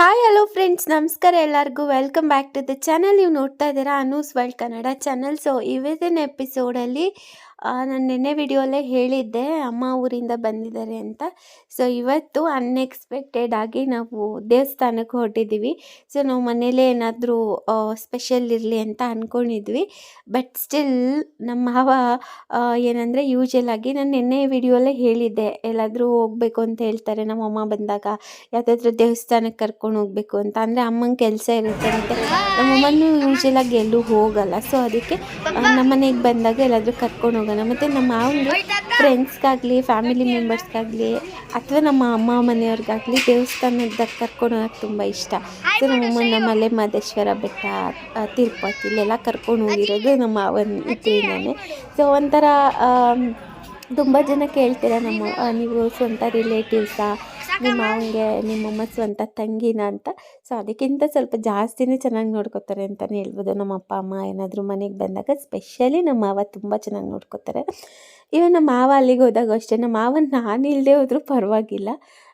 Hi hello friends ನಮಸ್ಕಾರ ಎಲ್ಲರಿಗೂ. Welcome back to the channel ನೀವು ನೋಡ್ತಾ ಇದ್ದೀರಾ Anu's world Kannada channel so ಇವತ್ತಿನ ಎಪಿಸೋಡಲ್ಲಿ ನಾನು ನಿನ್ನೆ ವಿಡಿಯೋಲ್ಲೇ ಹೇಳಿದ್ದೆ, ಅಮ್ಮ ಊರಿಂದ ಬಂದಿದ್ದಾರೆ ಅಂತ. ಸೊ ಇವತ್ತು ಅನ್ಎಕ್ಸ್ಪೆಕ್ಟೆಡ್ ಆಗಿ ನಾವು ದೇವಸ್ಥಾನಕ್ಕೆ ಹೊರಟಿದ್ದೀವಿ. ಸೊ ನಾವು ಮನೇಲೇ ಏನಾದರೂ ಸ್ಪೆಷಲ್ ಇರಲಿ ಅಂತ ಅಂದ್ಕೊಂಡಿದ್ವಿ ಬಟ್ ಸ್ಟಿಲ್ ನಮ್ಮ ಮಾವ ಏನಂದರೆ ಯೂಶಲ್ ಆಗಿ ನಾನು ನಿನ್ನೆ ವಿಡಿಯೋಲ್ಲೇ ಹೇಳಿದ್ದೆ, ಎಲ್ಲಾದರೂ ಹೋಗಬೇಕು ಅಂತ ಹೇಳ್ತಾರೆ ನಮ್ಮ ಅಮ್ಮ ಬಂದಾಗ. ಯಾವುದಾದ್ರೂ ದೇವಸ್ಥಾನಕ್ಕೆ ಕರ್ಕೊಂಡು ಹೋಗಬೇಕು ಅಂತ. ಅಂದರೆ ಅಮ್ಮಂಗೆ ಕೆಲಸ ಇರುತ್ತೆ ಅಂತ. ನಮ್ಮಮ್ಮನೂ ಆಗಿ ಎಲ್ಲೂ ಹೋಗಲ್ಲ. ಸೊ ಅದಕ್ಕೆ ನಮ್ಮ ಮನೆಗೆ ಬಂದಾಗ ಎಲ್ಲಾದರೂ ಕರ್ಕೊಂಡು ಹೋಗೋಣ. ಮತ್ತು ನಮ್ಮ ಮಾವನಿಗೆ ಫ್ರೆಂಡ್ಸ್ಗಾಗಲಿ ಫ್ಯಾಮಿಲಿ ಮೆಂಬರ್ಸ್ಗಾಗಲಿ ಅಥವಾ ನಮ್ಮ ಅಮ್ಮ ಮನೆಯವ್ರಿಗಾಗಲಿ ದೇವಸ್ಥಾನದಾಗ ಕರ್ಕೊಂಡು ಹೋಗೋಕೆ ತುಂಬ ಇಷ್ಟ. ಸೊ ನಮ್ಮಮ್ಮ ನಮ್ಮ ಮಲೆ ಮಹದೇಶ್ವರ ಬೆಟ್ಟ ತಿರುಪತಿ, ಇಲ್ಲೆಲ್ಲ ಕರ್ಕೊಂಡು ಹೋಗಿರೋದು ನಮ್ಮ ಮಾವನ ಇದ್ರಿಂದಾನೆ ಸೊ, ಒಂಥರ ತುಂಬ ಜನ ಕೇಳ್ತೀರ ನಮ್ಮ ನೀವು ಸ್ವಂತ ರಿಲೇಟಿವ್ಸಾ ನಿಮ್ಮ ಮಾವನಿಗೆ ನಿಮ್ಮಮ್ಮ ಸ್ವಂತ ತಂಗಿನ ಅಂತ. ಸೊ ಅದಕ್ಕಿಂತ ಸ್ವಲ್ಪ ಜಾಸ್ತಿನೇ ಚೆನ್ನಾಗಿ ನೋಡ್ಕೋತಾರೆ ಅಂತಲೇ ಹೇಳ್ಬೋದು. ನಮ್ಮ ಅಪ್ಪ ಅಮ್ಮ ಏನಾದರೂ ಮನೆಗೆ ಬಂದಾಗ ಸ್ಪೆಷಲಿ ನಮ್ಮ ಮಾವ ತುಂಬ ಚೆನ್ನಾಗಿ ನೋಡ್ಕೋತಾರೆ. ಇವನ್ ನಮ್ಮ ಮಾವ ಅಲ್ಲಿಗೆ ಹೋದಾಗ ಅಷ್ಟೇ. ನಮ್ಮ ಮಾವನ ನಾನು ಇಲ್ಲದೆ ಹೋದರೂ ಪರವಾಗಿಲ್ಲ.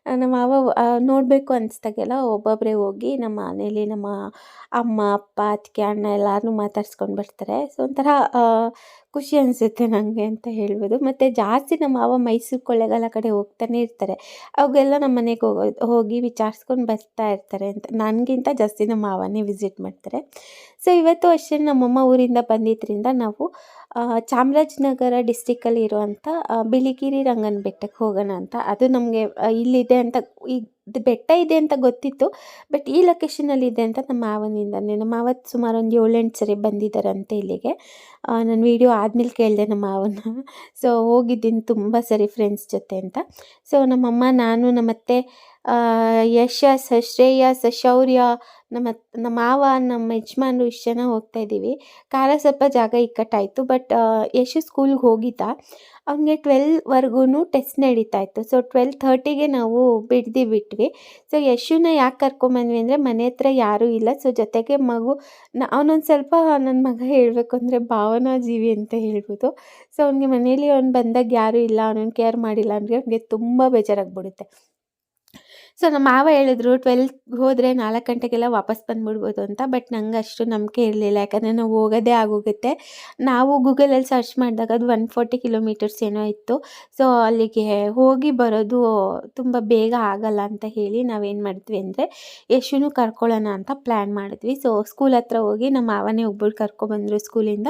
ನಮ್ಮ ಮಾವ ನೋಡಬೇಕು ಅನಿಸ್ದಾಗೆಲ್ಲ ಒಬ್ಬೊಬ್ಬರೇ ಹೋಗಿ ನಮ್ಮ ಮನೇಲಿ ನಮ್ಮ ಅಮ್ಮ, ಅಪ್ಪ, ಅತ್ತಿಗೆ, ಅಣ್ಣ ಎಲ್ಲರನ್ನೂ ಮಾತಾಡ್ಸ್ಕೊಂಡು ಬರ್ತಾರೆ. ಸೊ, ಒಂಥರ ಖುಷಿ ಅನಿಸುತ್ತೆ ನನಗೆ ಅಂತ ಹೇಳ್ಬೋದು. ಮತ್ತು ಜಾಸ್ತಿ ನಮ್ಮ ಮಾವ ಮೈಸೂರು ಕೊಳ್ಳೆಗಾಲ ಕಡೆ ಹೋಗ್ತಾನೆ ಇರ್ತಾರೆ. ಅವಾಗೆಲ್ಲ ನಮ್ಮ ಮನೆಗೆ ಹೋಗೋದು ಹೋಗಿ ವಿಚಾರಿಸ್ಕೊಂಡು ಬರ್ತಾ ಇರ್ತಾರೆ ಅಂತ. ನನಗಿಂತ ಜಾಸ್ತಿ ನಮ್ಮ ಮಾವನೇ ವಿಸಿಟ್ ಮಾಡ್ತಾರೆ. ಸೊ, ಇವತ್ತು ಅಷ್ಟೇ ನಮ್ಮಮ್ಮ ಊರಿಂದ ಬಂದಿದ್ದರಿಂದ ನಾವು ಚಾಮರಾಜನಗರ ಡಿಸ್ಟಿಕಲ್ಲಿ ಇರುವಂಥ ಬಿಳಿಗಿರಿ ರಂಗನ ಬೆಟ್ಟಕ್ಕೆ ಹೋಗೋಣ ಅಂತ. ಅದು ನಮಗೆ ಇಲ್ಲಿದೆ ಅಂತ, ಈ ಬೆಟ್ಟ ಇದೆ ಅಂತ ಗೊತ್ತಿತ್ತು ಬಟ್ ಈ ಲೊಕೇಶನಲ್ಲಿ ಇದೆ ಅಂತ ನಮ್ಮ ಮಾವನಿಂದನೇ, ನಮ್ಮ ಮಾವ ಸುಮಾರು ಒಂದು ಏಳೆಂಟು ಸರಿ ಬಂದಿದ್ದಾರಂತೆ ಇಲ್ಲಿಗೆ. ನಾನು ವೀಡಿಯೋ ಆದಮೇಲೆ ಕೇಳಿದೆ ನಮ್ಮ ಮಾವನ ಸೊ ಹೋಗಿದ್ದೀನಿ, ತುಂಬ ಸರಿ ಫ್ರೆಂಡ್ಸ್ ಜೊತೆ ಅಂತ. ಸೊ ನಮ್ಮಮ್ಮ, ನಾನು, ನಮ್ಮತ್ತೆ ಆ, ಯಶ ಸ ಶ್ರೇಯಸ್ ಶೌರ್ಯ ನಮ್ಮ ನಮ್ಮ ಮಾವ ನಮ್ಮ ಯಜಮಾನ್ರು ಇಷ್ಟು ಜನ ಹೋಗ್ತಾ ಇದ್ದೀವಿ. ಕಾರ ಸ್ವಲ್ಪ ಜಾಗ ಇಕ್ಕಟ್ಟಾಯಿತು ಬಟ್ ಯಶು ಸ್ಕೂಲ್ಗೆ ಹೋಗಿದ್ದ. ಅವನಿಗೆ ಟ್ವೆಲ್ವರೆಗೂ ಟೆಸ್ಟ್ ನಡೀತಾ ಇತ್ತು. ಸೊ ಟ್ವೆಲ್ ಥರ್ಟಿಗೆ ನಾವು ಬಿಡ್ದು ಬಿಟ್ವಿ. ಸೊ ಯಶುನ ಯಾಕೆ ಕರ್ಕೊಂಬಂದ್ವಿ ಅಂದರೆ ಮನೆ ಹತ್ರ ಯಾರೂ ಇಲ್ಲ. ಸೊ ಜೊತೆಗೆ ಮಗು ನ ಅವನೊಂದು ಸ್ವಲ್ಪ ನನ್ನ ಮಗ ಹೇಳಬೇಕು ಅಂದರೆ ಭಾವನಾ ಜೀವಿ ಅಂತ ಹೇಳ್ಬೋದು. ಸೊ ಅವನಿಗೆ ಮನೇಲಿ ಅವ್ನು ಬಂದಾಗ ಯಾರೂ ಇಲ್ಲ ಅವನನ್ನು ಕೇರ್ ಮಾಡಿಲ್ಲ ಅಂದರೆ ಅವನಿಗೆ ತುಂಬ ಬೇಜಾರಾಗ್ಬಿಡುತ್ತೆ. ಸೊ ನಮ್ಮ ಮಾವ ಹೇಳಿದ್ರು ಟ್ವೆಲ್ ಹೋದರೆ ನಾಲ್ಕು ಗಂಟೆಗೆಲ್ಲ ವಾಪಸ್ ಬಂದ್ಬಿಡ್ಬೋದು ಅಂತ ಬಟ್ ನಂಗೆ ಅಷ್ಟು ನಂಬಿಕೆ ಇರಲಿಲ್ಲ. ಯಾಕಂದರೆ ನಾವು ಹೋಗೋದೇ ಆಗೋಗುತ್ತೆ. ನಾವು ಗೂಗಲಲ್ಲಿ ಸರ್ಚ್ ಮಾಡಿದಾಗ ಅದು ಒನ್ ಫೋರ್ಟಿ ಕಿಲೋಮೀಟರ್ಸ್ ಏನೋ ಇತ್ತು. ಸೊ ಅಲ್ಲಿಗೆ ಹೋಗಿ ಬರೋದು ತುಂಬ ಬೇಗ ಆಗಲ್ಲ ಅಂತ ಹೇಳಿ ನಾವೇನು ಮಾಡಿದ್ವಿ ಅಂದರೆ ಯಶುನು ಕರ್ಕೊಳ್ಳೋಣ ಅಂತ ಪ್ಲ್ಯಾನ್ ಮಾಡಿದ್ವಿ. ಸೊ ಸ್ಕೂಲ್ ಹತ್ರ ಹೋಗಿ ನಮ್ಮ ಮಾವನೇ ಒಬ್ಬರು ಕರ್ಕೊಬಂದರು ಸ್ಕೂಲಿಂದ.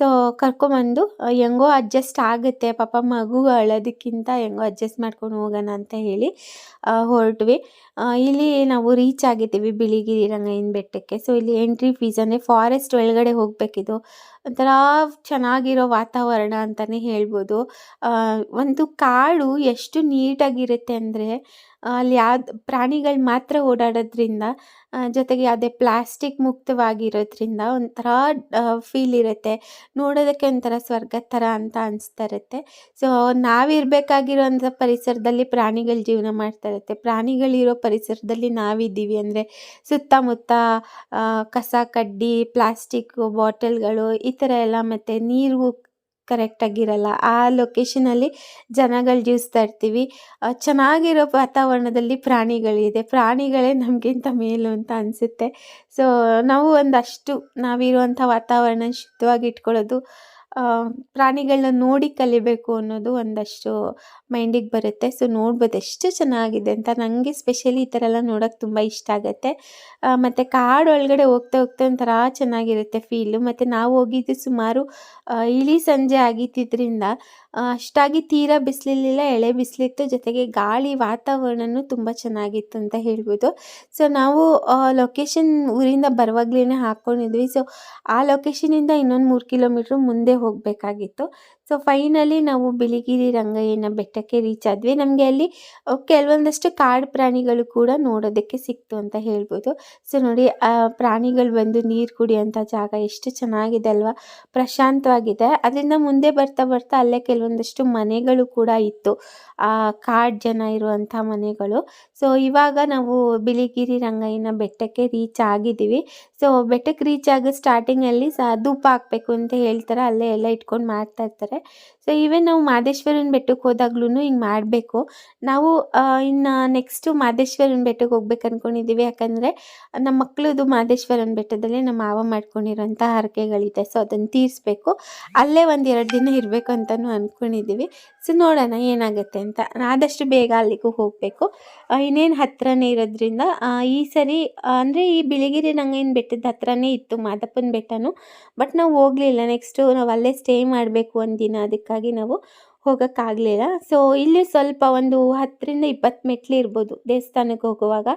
ಸೊ ಕರ್ಕೊಂಬಂದು ಆ, ಹೆಂಗೋ ಅಡ್ಜಸ್ಟ್ ಆಗುತ್ತೆ. ಪಾಪ ಮಗು ಅಳೋದಕ್ಕಿಂತ ಹೆಂಗೋ ಅಡ್ಜಸ್ಟ್ ಮಾಡ್ಕೊಂಡು ಹೋಗೋಣ ಅಂತ ಹೇಳಿ ಆ, ಇಲ್ಲಿ ನಾವು ರೀಚ್ ಆಗಿದ್ದೀವಿ ಬಿಳಿಗಿರಿ ರಂಗಯ್ಯನ ಬೆಟ್ಟಕ್ಕೆ. ಸೊ ಇಲ್ಲಿ ಎಂಟ್ರಿ ಫೀಸ್ ಅಂದರೆ ಫಾರೆಸ್ಟ್ ಒಳಗಡೆ ಹೋಗಬೇಕಿದು. ಒಂಥರ ಚೆನ್ನಾಗಿರೋ ವಾತಾವರಣ ಅಂತಲೇ ಹೇಳ್ಬೋದು. ಒಂದು ಕಾಡು ಎಷ್ಟು ನೀಟಾಗಿರುತ್ತೆ ಅಂದರೆ ಅಲ್ಲಿ ಯಾವ್ದು ಪ್ರಾಣಿಗಳು ಮಾತ್ರ ಓಡಾಡೋದ್ರಿಂದ ಜೊತೆಗೆ ಯಾವುದೇ ಪ್ಲಾಸ್ಟಿಕ್ ಮುಕ್ತವಾಗಿರೋದ್ರಿಂದ ಒಂಥರ ಫೀಲ್ ಇರುತ್ತೆ. ನೋಡೋದಕ್ಕೆ ಒಂಥರ ಸ್ವರ್ಗ ಥರ ಅಂತ ಅನಿಸ್ತಾ ಇರುತ್ತೆ. ಸೊ ನಾವಿರಬೇಕಾಗಿರೋಂಥ ಪರಿಸರದಲ್ಲಿ ಪ್ರಾಣಿಗಳು ಜೀವನ ಮಾಡ್ತಾ ಇರುತ್ತೆ. ಪ್ರಾಣಿಗಳಿರೋ ಪರಿಸರದಲ್ಲಿ ನಾವಿದ್ದೀವಿ ಅಂದರೆ ಸುತ್ತಮುತ್ತ ಕಸ, ಕಡ್ಡಿ ಪ್ಲಾಸ್ಟಿಕ್ಕು ಬಾಟಲ್ಗಳು ಈ ಥರ ಎಲ್ಲ ಮತ್ತು ನೀರು ಕರೆಕ್ಟಾಗಿರಲ್ಲ. ಆ ಲೊಕೇಶನಲ್ಲಿ ಜನಗಳು ಜೀವಿಸ್ತಾ ಇರ್ತೀವಿ. ಚೆನ್ನಾಗಿರೋ ವಾತಾವರಣದಲ್ಲಿ ಪ್ರಾಣಿಗಳಿದೆ. ಪ್ರಾಣಿಗಳೇ ನಮಗಿಂತ ಮೇಲು ಅಂತ ಅನಿಸುತ್ತೆ. ಸೊ ನಾವು ಒಂದಷ್ಟು ನಾವಿರುವಂಥ ವಾತಾವರಣ ಶುದ್ಧವಾಗಿ ಇಟ್ಕೊಳ್ಳೋದು ಪ್ರಾಣಿಗಳನ್ನ ನೋಡಿ ಕಲಿಬೇಕು ಅನ್ನೋದು ಒಂದಷ್ಟು ಮೈಂಡಿಗೆ ಬರುತ್ತೆ. ಸೊ, ನೋಡ್ಬೋದು ಎಷ್ಟು ಚೆನ್ನಾಗಿದೆ ಅಂತ. ನನಗೆ ಸ್ಪೆಷಲಿ ಈ ಥರ ಎಲ್ಲ ನೋಡೋಕ್ಕೆ ತುಂಬ ಇಷ್ಟ ಆಗುತ್ತೆ. ಮತ್ತು ಕಾಡು ಒಳಗಡೆ ಹೋಗ್ತಾ ಹೋಗ್ತಾ ಒಂಥರ ಚೆನ್ನಾಗಿರುತ್ತೆ ಫೀಲು. ಮತ್ತು ನಾವು ಹೋಗಿದ್ದು ಸುಮಾರು ಇಳಿ ಸಂಜೆ ಆಗಿದ್ದರಿಂದ ಅಷ್ಟಾಗಿ ತೀರಾ ಬಿಸಿಲಿಲ್ಲ ಎಳೆ ಬಿಸಿಲಿತ್ತು. ಜೊತೆಗೆ ಗಾಳಿ, ವಾತಾವರಣನೂ ತುಂಬ ಚೆನ್ನಾಗಿತ್ತು ಅಂತ ಹೇಳ್ಬೋದು. ಸೊ ನಾವು ಲೊಕೇಶನ್ ಊರಿಂದ ಬರುವಾಗ್ಲೇ ಹಾಕ್ಕೊಂಡಿದ್ವಿ ಸೊ ಆ ಲೊಕೇಶನಿಂದ ಇನ್ನೊಂದು ಮೂರು ಕಿಲೋಮೀಟ್ರ್ ಮುಂದೆ ಹೋಗಬೇಕಾಗಿತ್ತು. ಸೊ ಫೈನಲಿ ನಾವು ಬಿಳಿಗಿರಿ ರಂಗಯ್ಯನ ಬೆಟ್ಟಕ್ಕೆ ರೀಚ್ ಆದ್ವಿ. ನಮಗೆ ಅಲ್ಲಿ ಕೆಲವೊಂದಷ್ಟು ಕಾಡು ಪ್ರಾಣಿಗಳು ಕೂಡ ನೋಡೋದಕ್ಕೆ ಸಿಕ್ತು ಅಂತ ಹೇಳ್ಬೋದು. ಸೊ ನೋಡಿ ಆ ಪ್ರಾಣಿಗಳು ಬಂದು ನೀರು ಕುಡಿಯೋಂಥ ಜಾಗ ಎಷ್ಟು ಚೆನ್ನಾಗಿದೆ ಅಲ್ವಾ? ಪ್ರಶಾಂತವಾಗಿದೆ. ಅದರಿಂದ ಮುಂದೆ ಬರ್ತಾ ಬರ್ತಾ ಅಲ್ಲೇ ಕೆಲವೊಂದಷ್ಟು ಮನೆಗಳು ಕೂಡ ಇತ್ತು. ಆ, ಕಾಡು ಜನ ಇರುವಂಥ ಮನೆಗಳು. ಸೊ ಇವಾಗ ನಾವು ಬಿಳಿಗಿರಿ ರಂಗಯ್ಯನ ಬೆಟ್ಟಕ್ಕೆ ರೀಚ್ ಆಗಿದ್ದೀವಿ. ಸೊ ಬೆಟ್ಟಕ್ಕೆ ರೀಚ್ ಆಗೋ ಸ್ಟಾರ್ಟಿಂಗಲ್ಲಿ ಸಹ ಧೂಪ ಹಾಕಬೇಕು ಅಂತ ಹೇಳ್ತಾರೆ. ಅಲ್ಲೇ ಎಲ್ಲ ಇಟ್ಕೊಂಡು ಮಾಡ್ತಾ ಇರ್ತಾರೆ. Mm-hmm. ಸೊ ಈವನ್ ನಾವು ಮಾದೇಶ್ವರನ ಬೆಟ್ಟಕ್ಕೆ ಹೋದಾಗ್ಲೂ ಹಿಂಗೆ ಮಾಡಬೇಕು. ನಾವು ಇನ್ನು ನೆಕ್ಸ್ಟು ಮಾದೇಶ್ವರನ ಬೆಟ್ಟಕ್ಕೆ ಹೋಗ್ಬೇಕು ಅಂದ್ಕೊಂಡಿದ್ದೀವಿ ಯಾಕಂದರೆ ನಮ್ಮ ಮಕ್ಕಳದು ಮಾದೇಶ್ವರನ ಬೆಟ್ಟದಲ್ಲಿ ನಮ್ಮ ಮಾವ ಮಾಡ್ಕೊಂಡಿರೋಂಥ ಹರಕೆಗಳಿದೆ. ಸೊ ಅದನ್ನು ತೀರಿಸ್ಬೇಕು. ಅಲ್ಲೇ ಒಂದು ಎರಡು ದಿನ ಇರಬೇಕು ಅಂತಲೂ ಅಂದ್ಕೊಂಡಿದ್ದೀವಿ ಸೊ ನೋಡೋಣ ಏನಾಗುತ್ತೆ ಅಂತ. ಆದಷ್ಟು ಬೇಗ ಅಲ್ಲಿಗೂ ಹೋಗಬೇಕು. ಇನ್ನೇನು ಹತ್ರನೇ ಇರೋದ್ರಿಂದ ಈ ಸರಿ ಅಂದರೆ ಈ ಬಿಳಿಗಿರಿ ನಂಗೇನು ಬೆಟ್ಟದ ಹತ್ರನೇ ಇತ್ತು ಮಾದಪ್ಪನ ಬೆಟ್ಟನು. ಬಟ್ ನಾವು ಹೋಗಲಿಲ್ಲ. ನೆಕ್ಸ್ಟು ನಾವು ಅಲ್ಲೇ ಸ್ಟೇ ಮಾಡಬೇಕು ಒಂದಿನ ಅದಕ್ಕಾಗಿ ನಾವು ಹೋಗೋಕ್ಕಾಗಲಿಲ್ಲ ಸೊ ಇಲ್ಲಿ ಸ್ವಲ್ಪ ಒಂದು ಹತ್ತರಿಂದ ಇಪ್ಪತ್ತು ಮೆಟ್ಲು ಇರ್ಬೋದು ದೇವಸ್ಥಾನಕ್ಕೆ ಹೋಗುವಾಗ.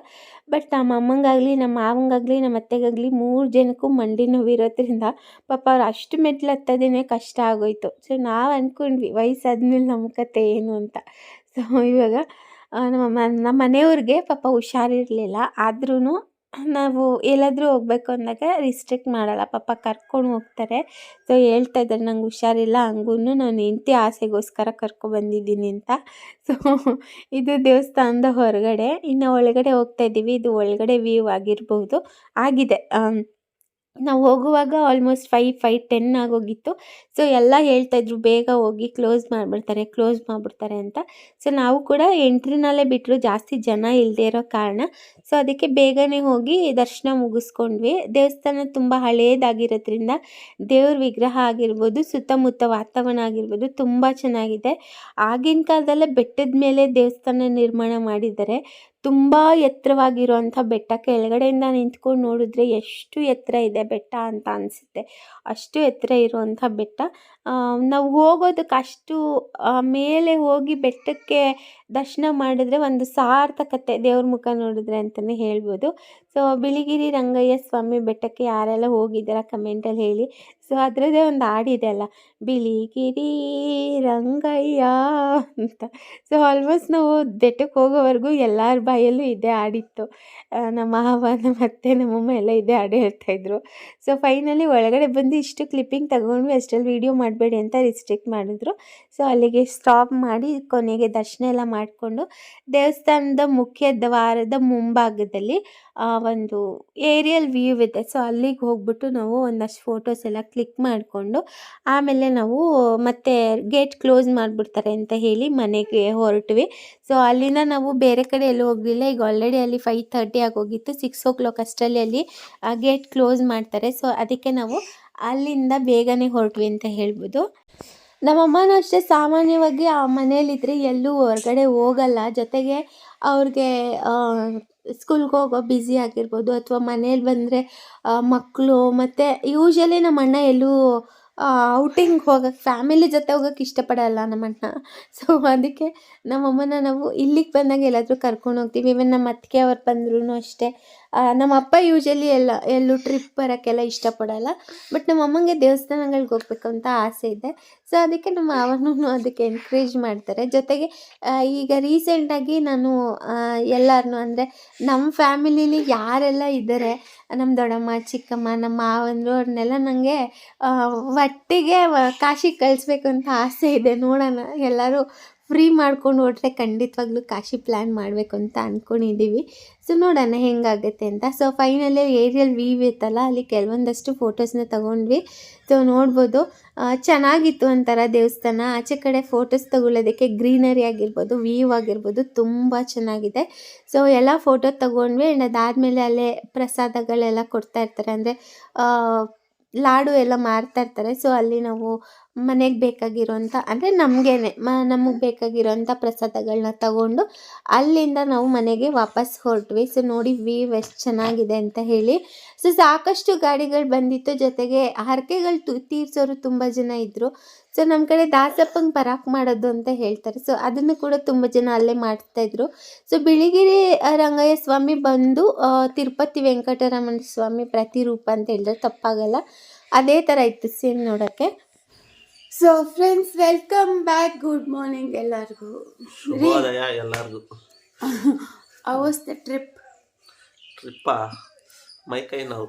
ಬಟ್ ನಮ್ಮ ಅಮ್ಮಂಗಾಗಲಿ, ನಮ್ಮ ಮಾವಂಗಾಗಲಿ, ನಮ್ಮ ಅತ್ತೆಗಾಗಲಿ ಮೂರು ಜನಕ್ಕೂ ಮಂಡಿ ನೋವು ಇರೋದ್ರಿಂದ ಪಾಪ ಅವ್ರು ಅಷ್ಟು ಮೆಟ್ಲು ಹತ್ತೋದೇ ಕಷ್ಟ ಆಗೋಯ್ತು. ಸೊ ನಾವು ಅಂದ್ಕೊಂಡ್ವಿ ವಯಸ್ಸಾದ್ಮೇಲೆ ನಮ್ಮ ಕತೆ ಏನು ಅಂತ. ಸೊ ಇವಾಗ ನಮ್ಮ ನಮ್ಮ ಮನೆಯವ್ರಿಗೆ ಪಾಪ ಹುಷಾರಿರಲಿಲ್ಲ. ಆದ್ರೂ ನಾವು ಎಲ್ಲಾದರೂ ಹೋಗ್ಬೇಕು ಅಂದಾಗ ರಿಸ್ಟ್ರಿಕ್ಟ್ ಮಾಡಲ್ಲ. ಪಾಪ ಕರ್ಕೊಂಡು ಹೋಗ್ತಾರೆ. ಸೊ ಹೇಳ್ತಾ ಇದ್ದಾರೆ, ನಂಗೆ ಹುಷಾರಿಲ್ಲ ಹಂಗೂ ನಾನು ಹೆಂಡತಿ ಆಸೆಗೋಸ್ಕರ ಕರ್ಕೊಬಂದಿದ್ದೀನಿ ಅಂತ. ಸೊ ಇದು ದೇವಸ್ಥಾನದ ಹೊರಗಡೆ. ಇನ್ನು ಒಳಗಡೆ ಹೋಗ್ತಾ ಇದ್ದೀವಿ. ಇದು ಒಳಗಡೆ ವ್ಯೂ ಆಗಿರ್ಬೋದು. ಆಗಿದೆ. ನಾವು ಹೋಗುವಾಗ ಆಲ್ಮೋಸ್ಟ್ ಫೈವ್ ಫೈವ್ ಟೆನ್ ಆಗೋಗಿತ್ತು. ಸೊ ಎಲ್ಲ ಹೇಳ್ತಾಯಿದ್ರು ಬೇಗ ಹೋಗಿ ಕ್ಲೋಸ್ ಮಾಡಿಬಿಡ್ತಾರೆ ಕ್ಲೋಸ್ ಮಾಡಿಬಿಡ್ತಾರೆ ಅಂತ. ಸೊ ನಾವು ಕೂಡ ಎಂಟ್ರಿನಲ್ಲೇ ಬಿಟ್ಟರು ಜಾಸ್ತಿ ಜನ ಇಲ್ಲದೆ ಇರೋ ಕಾರಣ. ಸೊ ಅದಕ್ಕೆ ಬೇಗನೆ ಹೋಗಿ ದರ್ಶನ ಮುಗಿಸ್ಕೊಂಡ್ವಿ. ದೇವಸ್ಥಾನ ತುಂಬ ಹಳೆಯದಾಗಿರೋದ್ರಿಂದ ದೇವ್ರ ವಿಗ್ರಹ ಆಗಿರ್ಬೋದು, ಸುತ್ತಮುತ್ತ ವಾತಾವರಣ ಆಗಿರ್ಬೋದು ತುಂಬ ಚೆನ್ನಾಗಿದೆ. ಆಗಿನ ಕಾಲದಲ್ಲೇ ಬೆಟ್ಟದ ಮೇಲೆ ದೇವಸ್ಥಾನ ನಿರ್ಮಾಣ ಮಾಡಿದ್ದಾರೆ. ತುಂಬ ಎತ್ತರವಾಗಿರುವಂಥ ಬೆಟ್ಟ ಕೆಳಗಡೆಯಿಂದ ನಿಂತ್ಕೊಂಡು ನೋಡಿದ್ರೆ ಎಷ್ಟು ಎತ್ತರ ಇದೆ ಬೆಟ್ಟ ಅಂತ ಅನಿಸುತ್ತೆ. ಅಷ್ಟು ಎತ್ತರ ಇರುವಂಥ ಬೆಟ್ಟ. ನಾವು ಹೋಗೋದಕ್ಕೆ ಅಷ್ಟು ಮೇಲೆ ಹೋಗಿ ಬೆಟ್ಟಕ್ಕೆ ದರ್ಶನ ಮಾಡಿದ್ರೆ ಒಂದು ಸಾರ್ಥಕತೆ ದೇವ್ರ ಮುಖ ನೋಡಿದ್ರೆ ಅಂತಲೇ ಹೇಳ್ಬೋದು. ಸೊ ಬಿಳಿಗಿರಿ ರಂಗಯ್ಯ ಸ್ವಾಮಿ ಬೆಟ್ಟಕ್ಕೆ ಯಾರೆಲ್ಲ ಹೋಗಿದ್ದೀರಾ ಕಮೆಂಟಲ್ಲಿ ಹೇಳಿ. ಸೊ ಅದರದ್ದೇ ಒಂದು ಹಾಡಿದೆ ಅಲ್ಲ ಬಿಳಿಗಿರಿ ರಂಗಯ್ಯ ಅಂತ. ಸೊ ಆಲ್ಮೋಸ್ಟ್ ನಾವು ಬೆಟ್ಟಕ್ಕೆ ಹೋಗೋವರೆಗೂ ಎಲ್ಲರ ಬಾಯಲ್ಲೂ ಇದೇ ಹಾಡಿತ್ತು. ನಮ್ಮ ಮಾವ, ನಮ್ಮ ಅತ್ತೆ ನಮ್ಮಮ್ಮ ಎಲ್ಲ ಇದೇ ಹಾಡು ಹೇಳ್ತಾಯಿದ್ರು ಸೊ ಫೈನಲಿ ಒಳಗಡೆ ಬಂದು ಇಷ್ಟು ಕ್ಲಿಪ್ಪಿಂಗ್ ತಗೊಂಡ್ವಿ ಅಷ್ಟರಲ್ಲಿ ವೀಡಿಯೋ ಮಾಡಬೇಡಿ ಅಂತ ರಿಸ್ಟ್ರಿಕ್ಟ್ ಮಾಡಿದ್ರು. ಸೊ ಅಲ್ಲಿಗೆ ಸ್ಟಾಪ್ ಮಾಡಿ ಕೊನೆಗೆ ದರ್ಶನ ಎಲ್ಲ ಮಾಡಿಕೊಂಡು ದೇವಸ್ಥಾನದ ಮುಖ್ಯ ದ್ವಾರದ ಮುಂಭಾಗದಲ್ಲಿ ಒಂದು ಏರಿಯಲ್ ವ್ಯೂ ಇದೆ. ಸೊ ಅಲ್ಲಿಗೆ ಹೋಗ್ಬಿಟ್ಟು ನಾವು ಒಂದಷ್ಟು ಫೋಟೋಸ್ ಎಲ್ಲ ಕ್ಲಿಕ್ ಮಾಡಿಕೊಂಡು ಆಮೇಲೆ ನಾವು ಮತ್ತೆ ಗೇಟ್ ಕ್ಲೋಸ್ ಮಾಡಿಬಿಡ್ತಾರೆ ಅಂತ ಹೇಳಿ ಮನೆಗೆ ಹೊರಟ್ವಿ. ಸೊ ಅಲ್ಲಿಂದ ನಾವು ಬೇರೆ ಕಡೆ ಎಲ್ಲೂ ಹೋಗಲಿಲ್ಲ. ಈಗ ಆಲ್ರೆಡಿ ಅಲ್ಲಿ ಫೈವ್ ತರ್ಟಿ ಆಗೋಗಿತ್ತು. ಸಿಕ್ಸ್ ಓ ಕ್ಲಾಕ್ ಅಷ್ಟರಲ್ಲಿ ಅಲ್ಲಿ ಗೇಟ್ ಕ್ಲೋಸ್ ಮಾಡ್ತಾರೆ. ಸೊ ಅದಕ್ಕೆ ನಾವು ಅಲ್ಲಿಂದ ಬೇಗನೆ ಹೊರಟ್ವಿ ಅಂತ ಹೇಳ್ಬೋದು. ನಮ್ಮಮ್ಮನೂ ಅಷ್ಟೇ ಸಾಮಾನ್ಯವಾಗಿ ಆ ಮನೇಲಿದ್ದರೆ ಎಲ್ಲೂ ಹೊರಗಡೆ ಹೋಗಲ್ಲ. ಜೊತೆಗೆ ಅವ್ರಿಗೆ ಸ್ಕೂಲ್ಗೆ ಹೋಗೋ ಬ್ಯುಸಿ ಆಗಿರ್ಬೋದು ಅಥವಾ ಮನೇಲಿ ಬಂದರೆ ಮಕ್ಕಳು ಮತ್ತು ಯೂಶ್ವಲಿ ನಮ್ಮ ಅಣ್ಣ ಎಲ್ಲೂ ಔಟಿಂಗ್ ಹೋಗಕ್ಕೆ ಫ್ಯಾಮಿಲಿ ಜೊತೆ ಹೋಗಕ್ಕೆ ಇಷ್ಟಪಡಲ್ಲ ನಮ್ಮಣ್ಣ ಸೊ ಅದಕ್ಕೆ ನಮ್ಮಮ್ಮನ ನಾವು ಇಲ್ಲಿಗೆ ಬಂದಾಗ ಎಲ್ಲಾದರೂ ಕರ್ಕೊಂಡು ಹೋಗ್ತೀವಿ. ಇವನ್ ನಮ್ಮ ಅತ್ತಿಗೆ ಅವ್ರು ಬಂದ್ರೂ ಅಷ್ಟೇ. ನಮ್ಮ ಅಪ್ಪ ಯೂಶಲಿ ಎಲ್ಲ, ಎಲ್ಲೂ ಟ್ರಿಪ್ ಬರೋಕ್ಕೆಲ್ಲ ಇಷ್ಟಪಡಲ್ಲ. ಬಟ್ ನಮ್ಮ ಅಮ್ಮಂಗೆ ದೇವಸ್ಥಾನಗಳಿಗೆ ಹೋಗ್ಬೇಕು ಅಂತ ಆಸೆ ಇದೆ. ಸೊ ಅದಕ್ಕೆ ನಮ್ಮ ಅವನೂ ಅದಕ್ಕೆ ಎನ್ಕರೇಜ್ ಮಾಡ್ತಾರೆ. ಜೊತೆಗೆ ಈಗ ರೀಸೆಂಟಾಗಿ ನಾನು ಎಲ್ಲರನ್ನೂ ಅಂದರೆ ನಮ್ಮ ಫ್ಯಾಮಿಲಿಲಿ ಯಾರೆಲ್ಲ ಇದ್ದಾರೆ ನಮ್ಮ ದೊಡ್ಡಮ್ಮ, ಚಿಕ್ಕಮ್ಮ ನಮ್ಮ ಮಾವಂದರು ಅವ್ರನ್ನೆಲ್ಲ ನನಗೆ ಒಟ್ಟಿಗೆ ಕಾಶಿಗೆ ಕಳಿಸ್ಬೇಕು ಅಂತ ಆಸೆ ಇದೆ ನೋಡೋಣ. ಎಲ್ಲರೂ ಫ್ರೀ ಮಾಡ್ಕೊಂಡು ಹೊಟ್ರೆ ಖಂಡಿತವಾಗ್ಲೂ ಕಾಶಿ ಪ್ಲ್ಯಾನ್ ಮಾಡಬೇಕು ಅಂತ ಅಂದ್ಕೊಂಡಿದ್ದೀವಿ ಸೊ ನೋಡೋಣ ಹೆಂಗಾಗುತ್ತೆ ಅಂತ. ಸೊ ಫೈನಲಿ ಏರಿಯಲ್ ವೀವ್ ಇತ್ತಲ್ಲ, ಅಲ್ಲಿ ಕೆಲವೊಂದಷ್ಟು ಫೋಟೋಸ್ನ ತಗೊಂಡ್ವಿ. ಸೊ ನೋಡ್ಬೋದು. ಚೆನ್ನಾಗಿತ್ತು ಒಂಥರ ದೇವಸ್ಥಾನ. ಆಚೆ ಕಡೆ ಫೋಟೋಸ್ ತಗೊಳ್ಳೋದಕ್ಕೆ ಗ್ರೀನರಿ ಆಗಿರ್ಬೋದು ವ್ಯೂ ಆಗಿರ್ಬೋದು ತುಂಬ ಚೆನ್ನಾಗಿದೆ. ಸೊ ಎಲ್ಲ ಫೋಟೋ ತಗೊಂಡ್ವಿ. ಆ್ಯಂಡ್ ಅದಾದಮೇಲೆ ಅಲ್ಲೇ ಪ್ರಸಾದಗಳೆಲ್ಲ ಕೊಡ್ತಾ ಇರ್ತಾರೆ. ಅಂದರೆ ಲಾಡು ಎಲ್ಲ ಮಾರ್ತಾ ಇರ್ತಾರೆ. ಸೊ ಅಲ್ಲಿ ನಾವು ಮನೆಗೆ ಬೇಕಾಗಿರೋಂಥ ಅಂದರೆ ನಮಗೇನೆ, ಮ, ನಮಗೆ ಬೇಕಾಗಿರೋಂಥ ಪ್ರಸಾದಗಳನ್ನ ತಗೊಂಡು ಅಲ್ಲಿಂದ ನಾವು ಮನೆಗೆ ವಾಪಸ್ ಹೊರಟ್ವಿ. ಸೊ ನೋಡಿ ವ್ಯೂ ಎಷ್ಟು ಚೆನ್ನಾಗಿದೆ ಅಂತ ಹೇಳಿ. ಸೊ ಸಾಕಷ್ಟು ಗಾಡಿಗಳು ಬಂದಿತ್ತು. ಜೊತೆಗೆ ಹರಕೆಗಳು ತು, ತೀರ್ಸೋರು ತುಂಬ ಜನ ಇದ್ದರು ಸೊ ನಮ್ಮ ಕಡೆ ದಾಸಪ್ಪಂಗೆ ಪರಾಕ್ ಮಾಡೋದು ಅಂತ ಹೇಳ್ತಾರೆ. ಸೊ ಅದನ್ನು ಕೂಡ ತುಂಬ ಜನ ಅಲ್ಲೇ ಮಾಡ್ತಾಯಿದ್ರು ಸೊ ಬಿಳಿಗಿರಿ ರಂಗಯ್ಯ ಸ್ವಾಮಿ ಬಂದು ತಿರುಪತಿ ವೆಂಕಟರಮಣ ಸ್ವಾಮಿ ಪ್ರತಿರೂಪ ಅಂತ ಹೇಳಿದ್ರೆ ತಪ್ಪಾಗಲ್ಲ. ಅದೇ ಥರ ಇತ್ತು ಸೇಮ್ ನೋಡೋಕ್ಕೆ. So friends welcome back good morning ಎಲ್ಲರಿಗೂ. ಶುಭೋದಯ ಎಲ್ಲರಿಗೂ. ಅವಸ್ಥೆ ದ ಟ್ರಿಪ್ ಟ್ರಿಪ್ಪಾ? ಮೈ ಕೈ ನಾವು.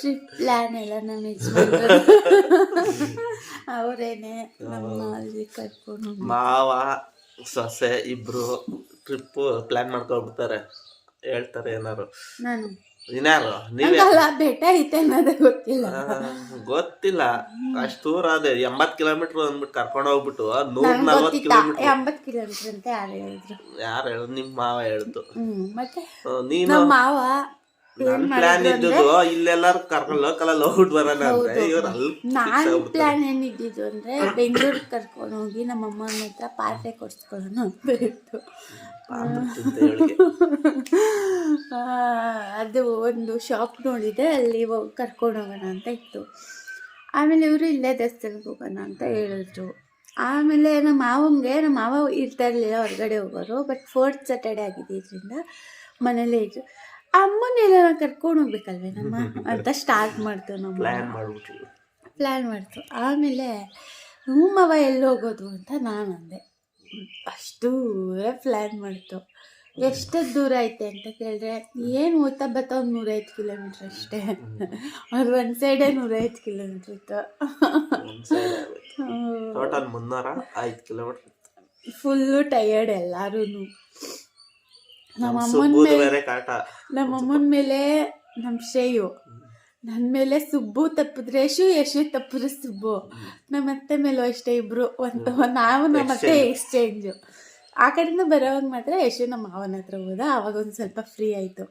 ಟ್ರಿಪ್ ಪ್ಲ್ಯಾನ್ ಎಲ್ಲ ನಮ್ಮ ಯಜಮಾನ್ರು. ಅವರೇನೆ ನಮ್ಮ ಅಲ್ಲಿ ಕರ್ಕೊಂಡು ಮಾವ ಸೊಸೆ ಇಬ್ರು ಟ್ರಿಪ್ ಪ್ಲಾನ್ ಮಾಡ್ಕೊಂಡ್ಬಿಡ್ತಾರೆ. ಹೇಳ್ತಾರೆ ಏನಾರು. ನಾನು? ಇನ್ಯಾರು? ನೀವೇ? ನಂಗಲ್ಲ ಬೆಟ್ಟ ಐತೆ ಅನ್ನೋದೇ ಗೊತ್ತಿಲ್ಲ. ಆ, ಗೊತ್ತಿಲ್ಲ. ಅಷ್ಟು ದೂರ ಅದೇ ಎಂಬತ್ ಕಿಲೋಮೀಟರ್ ಅಂದ್ಬಿಟ್ಟು ಕರ್ಕೊಂಡು ಹೋಗ್ಬಿಟ್ಟು ನೂರ ನಂಗೆ ನಲ್ವತ್ ಗೊತ್ತಿತ್ತ ಕಿಲೋಮೀಟರ್. ಎಂಬತ್ತು ಕಿಲೋಮೀಟರ್ ಅಂತ ಯಾರು ಹೇಳಿದ್ರು? ಯಾರು ಹೇಳ? ನಿಮ್ ಮಾವ ಹೇಳ್ತು. ಹ್ಮ್ ಮತ್ತೆ? ಆ, ನೀನು? ನಮ್ಮ ಮಾವ ನನ್ ಪ್ಲಾನ್ ಇದ್ದಿದ್ದು ಇಲ್ಲೆಲ್ಲಾರು ಕರ್ಕೊಂಡು ಲೋಕಲ್ ಹೋಗ್ಬಿಟ್ಟು ಬರೋಣ ಅಂದ್ರೆ ಇವ್ರು ಅಲ್ಲಿ ನಾನು ಪ್ಲಾನ್ ಏನಿದ್ದಿದ್ದು ಅಂದ್ರೆ ಬೆಂಗಳೂರಿಗೆ ಕರ್ಕೊಂಡು ಹೋಗಿ ನಮ್ಮ ಅಮ್ಮನ ಹತ್ರ ಪಾತ್ರೆ ಕೊಡ್ಸ್ಕೊಳ್ಳೋಣ ಅಂತ ಇತ್ತು ಅದು ಒಂದು ಶಾಪ್ ನೋಡಿದೆ ಅಲ್ಲಿ ಹೋಗಿ ಕರ್ಕೊಂಡು ಹೋಗೋಣ ಅಂತ ಇತ್ತು. ಆಮೇಲೆ ಇವರು ಇಲ್ಲೇ ದೇವಸ್ಥಾನಕ್ಕೆ ಹೋಗೋಣ ಅಂತ ಹೇಳಿದ್ರು. ಆಮೇಲೆ ನಮ್ಮ ಮಾವಂಗೆ ನಮ್ಮ ಮಾವ ಇರ್ತಾ ಇರಲಿಲ್ಲ ಹೊರಗಡೆ ಹೋಗೋರು ಬಟ್ ಫೋರ್ತ್ ಆಗಿದೆ ಇದರಿಂದ ಮನೇಲೇ ಇದ್ರು. ಅಮ್ಮನೆಲ್ಲ ಕರ್ಕೊಂಡು ಹೋಗ್ಬೇಕಲ್ವೇ ನಮ್ಮ? ಅಂತ ಸ್ಟಾರ್ಟ್ ಮಾಡ್ತು ನಮ್ಮ ಪ್ಲ್ಯಾನ್ ಮಾಡ್ತು. ಆಮೇಲೆ ನಮ್ಮ ಮಾವ ಎಲ್ಲಿ ಹೋಗೋದು ಅಂತ ನಾನು ಅಂದೆ. ಅಷ್ಟು ಪ್ಲ್ಯಾನ್ ಮಾಡ್ತು. ಎಷ್ಟು ದೂರ ಐತೆ ಅಂತ ಕೇಳಿದ್ರೆ ಏನು ಓದ್ತಾ ಬರ್ತಾ ಒಂದು ನೂರೈದು ಕಿಲೋಮೀಟ್ರ್ ಅಷ್ಟೇ. ಅವ್ರು ಒಂದು ಸೈಡೇ ನೂರೈದು ಕಿಲೋಮೀಟ್ರ್ ಇತ್ತು. ಟೋಟಲ್ ಮುನ್ನೂರ ಐದು ಕಿಲೋಮೀಟ್ರ್ ಫುಲ್ಲು ಟಯರ್ಡ್ ಎಲ್ಲಾರು ನಮ್ಮ ಅಮ್ಮನ ಮೇಲೆ ನಮ್ಮಮ್ಮನ ಮೇಲೆ ನಮ್ಮ ಶ್ರೇಯು. ನನ್ನ ಮೇಲೆ ಸುಬ್ಬು ತಪ್ಪಿದ್ರೆ ಯಶು ಯಶು ತಪ್ಪಿದ್ರೆ ಸುಬ್ಬು. ನಮ್ಮ ಅತ್ತೆ ಮೇಲೂ ಅಷ್ಟೇ ಇಬ್ರು ಒಂದು ನಾವು ನಮ್ಮ ಅತ್ತೆ ಎಕ್ಸ್ಚೇಂಜು ಆ ಕಡೆಯಿಂದ ಬರೋವಾಗ ಮಾತ್ರ ಯಶು ನಮ್ಮ ಮಾವನ ಹತ್ರ ಹೋದ. ಆವಾಗ ಒಂದು ಸ್ವಲ್ಪ ಫ್ರೀ ಆಯಿತು.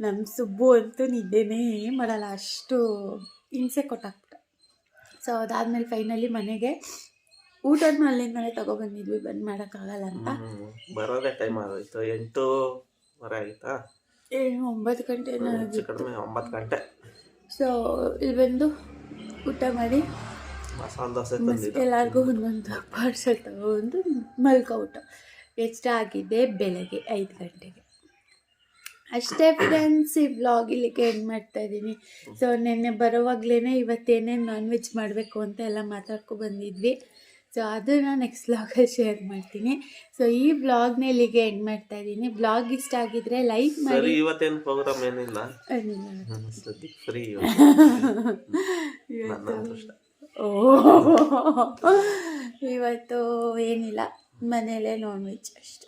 ನಮ್ಮ ಸುಬ್ಬು ಅಂತೂ ನಿದ್ದೆನೇ ಮಾಡಲ್ಲ. ಅಷ್ಟು ಹಿಂಸೆ ಕೊಟ್ಟಾಕ್ಬಿಟ್ಟು. ಸೊ ಅದಾದಮೇಲೆ ಫೈನಲಿ ಮನೆಗೆ ಊಟನೂ ಅಲ್ಲಿಂದಲೇ ತೊಗೊಬಂದಿದ್ವಿ ಬಂದು ಮಾಡೋಕ್ಕಾಗಲ್ಲ ಅಂತ. ಬರೋದೇ ಟೈಮ್ ಆಗೋಯ್ತು. ಎಂಟೂವರೆ ಆಯಿತಾ? ಏನು ಒಂಬತ್ತು ಗಂಟೆ ಕಡಿಮೆ ಒಂಬತ್ತು ಗಂಟೆ. ಸೊ ಇಲ್ಲಿ ಬಂದು ಊಟ ಮಾಡಿ. ಎಲ್ಲರಿಗೂ ಒಂದೊಂದು ಪಾರ್ಸಲ್ ತಗೊಂಡು ಮಲ್ಕೋ ಊಟ. ಎಷ್ಟು ಆಗಿದೆ ಬೆಳಗ್ಗೆ ಐದು ಗಂಟೆಗೆ. ಅಷ್ಟೇ ಫ್ರೆಂಡ್ಸ್ ಈ ವ್ಲಾಗ್ ಇಲ್ಲಿಗೆ ಎಂಡ್ ಮಾಡ್ತಾ ಇದ್ದೀನಿ. ಸೊ ನೆನ್ನೆ ಬರೋವಾಗ್ಲೇ ಇವತ್ತೇನೇನು ನಾನ್ ವೆಜ್ ಮಾಡಬೇಕು ಅಂತ ಎಲ್ಲ ಮಾತಾಡ್ಕೊ ಬಂದಿದ್ವಿ. ಸೊ ಅದನ್ನು ನೆಕ್ಸ್ಟ್ ಬ್ಲಾಗಲ್ಲಿ ಶೇರ್ ಮಾಡ್ತೀನಿ. ಸೊ ಈ ಬ್ಲಾಗ್ನ ಇಲ್ಲಿಗೆ ಎಂಡ್ ಮಾಡ್ತಾ ಇದ್ದೀನಿ. ಬ್ಲಾಗ್ ಇಷ್ಟ ಆಗಿದ್ರೆ ಲೈಕ್ ಮಾಡಿ. ಇವತ್ತೇನು ಪ್ರೋಗ್ರಾಮ್ ಏನಿಲ್ಲ? ಫ್ರೀ ಓ ಇವತ್ತು ಏನಿಲ್ಲ. ಮನೇಲೆ ನಾನ್ ವೆಜ್ ಅಷ್ಟೆ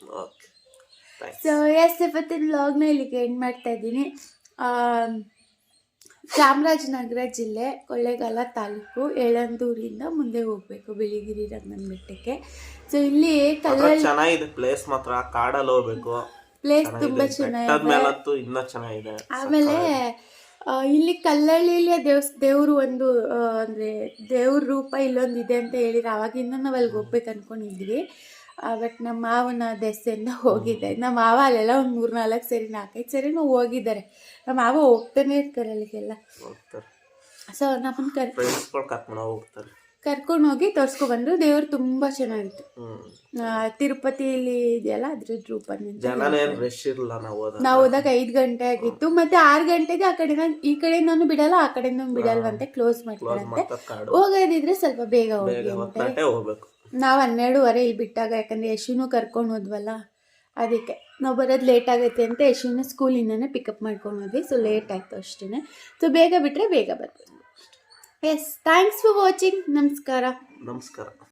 ಸೊ ಎಸ್ ಇವತ್ತಿನ ಬ್ಲಾಗ್ನ ಇಲ್ಲಿಗೆ ಎಂಡ್ ಮಾಡ್ತಾ ಇದ್ದೀನಿ. ಚಾಮರಾಜನಗರ ಜಿಲ್ಲೆ ಕೊಳ್ಳೇಗಾಲ ತಾಲೂಕು ಎಳಂದೂರಿಂದ ಮುಂದೆ ಹೋಗಬೇಕು ಬಿಳಿಗಿರಿ ರಂಗನ ಬೆಟ್ಟಕ್ಕೆ. ಸೊ ಇಲ್ಲಿ ಕಲ್ಲಳ್ಳಿ ಚೆನ್ನಾಗಿದೆ ಪ್ಲೇಸ್ ಮಾತ್ರ ಕಾಡಲ್ಲಿ ಹೋಗ್ಬೇಕು. ಪ್ಲೇಸ್ ತುಂಬಾ ಚೆನ್ನಾಗಿದೆ. ಇನ್ನೂ ಚೆನ್ನಾಗಿದೆ. ಆಮೇಲೆ ಆ, ಇಲ್ಲಿ ಕಲ್ಲಳ್ಳಿಲಿ ದೇವ್ಸ್ ದೇವರು ಒಂದು ಆ, ಅಂದ್ರೆ ದೇವ್ರ ರೂಪ ಇಲ್ಲೊಂದು ಇದೆ ಅಂತ ಹೇಳಿದ್ರೆ ಅವಾಗಿಂದ ನಾವು ಅಲ್ಲಿಗೆ ಹೋಗ್ಬೇಕು ಅನ್ಕೊಂಡಿದ್ವಿ. ಬಟ್ ನಮ್ಮ ಮಾವನ ದೆಸೆಯಿಂದ ಹೋಗಿದ್ದೆ. ನಮ್ಮ ಮಾವ ಅಲ್ಲೆಲ್ಲ ಒಂದು ಮೂರು ನಾಲ್ಕು ಸರಿ ನಾಲ್ಕೈದು ಸರಿನೂ ಹೋಗಿದ್ದಾರೆ. ನಮ್ಮ ಮಾವ ಹೋಗ್ತಾನೆ ಇರ್ತಾರೆ ಅಲ್ಲಿಗೆಲ್ಲ. ಸೊ ನಮ್ಮನ್ನ ಕರ್ ಕರ್ಕೊಂಡು ಹೋಗಿ ತೋರಿಸ್ಕೊಬಂದ್ರು ದೇವ್ರು ತುಂಬ ಚೆನ್ನಾಗಿತ್ತು. ತಿರುಪತಿಲಿ ಇದೆಯಲ್ಲ ಅದ್ರ ರೂಪ ನಾವು ಹೋದಾಗ. ಐದು ಗಂಟೆ ಆಗಿತ್ತು. ಮತ್ತೆ ಆರು ಗಂಟೆಗೆ ಆ ಕಡೆ ಈ ಕಡೆಯಿಂದನೂ ಬಿಡಲ್ಲ ಆ ಕಡೆಯಿಂದನೂ ಬಿಡಲ್ವಂತೆ. ಕ್ಲೋಸ್ ಮಾಡ್ತಾರಂತೆ ಮಾಡ್ತಾರೆ ಕಾಡು. ಹೋಗೋದಿದ್ರೆ ಸ್ವಲ್ಪ ಬೇಗ ಹೋಗಿ ಹೋಗ್ಬೇಕು. ನಾವು ಹನ್ನೆರಡುವರೆ ಇಲ್ಲಿ ಬಿಟ್ಟಾಗ, ಯಾಕಂದರೆ ಯಶುನೂ ಕರ್ಕೊಂಡು ಹೋದ್ವಲ್ಲ, ಅದಕ್ಕೆ ನಾವು ಬರೋದು ಲೇಟ್ ಆಗುತ್ತೆ ಅಂತ ಯಶುನ ಸ್ಕೂಲಿಂದನೇ ಪಿಕಪ್ ಮಾಡ್ಕೊಂಡು ಹೋದ್ವಿ. ಸೊ ಲೇಟ್ ಆಯಿತು ಅಷ್ಟೇ ಸೊ ಬೇಗ ಬಿಟ್ಟರೆ ಬೇಗ ಬರ್ಬೋದು. ಎಸ್ ಥ್ಯಾಂಕ್ಸ್ ಫಾರ್ ವಾಚಿಂಗ್ ನಮಸ್ಕಾರ. ನಮಸ್ಕಾರ.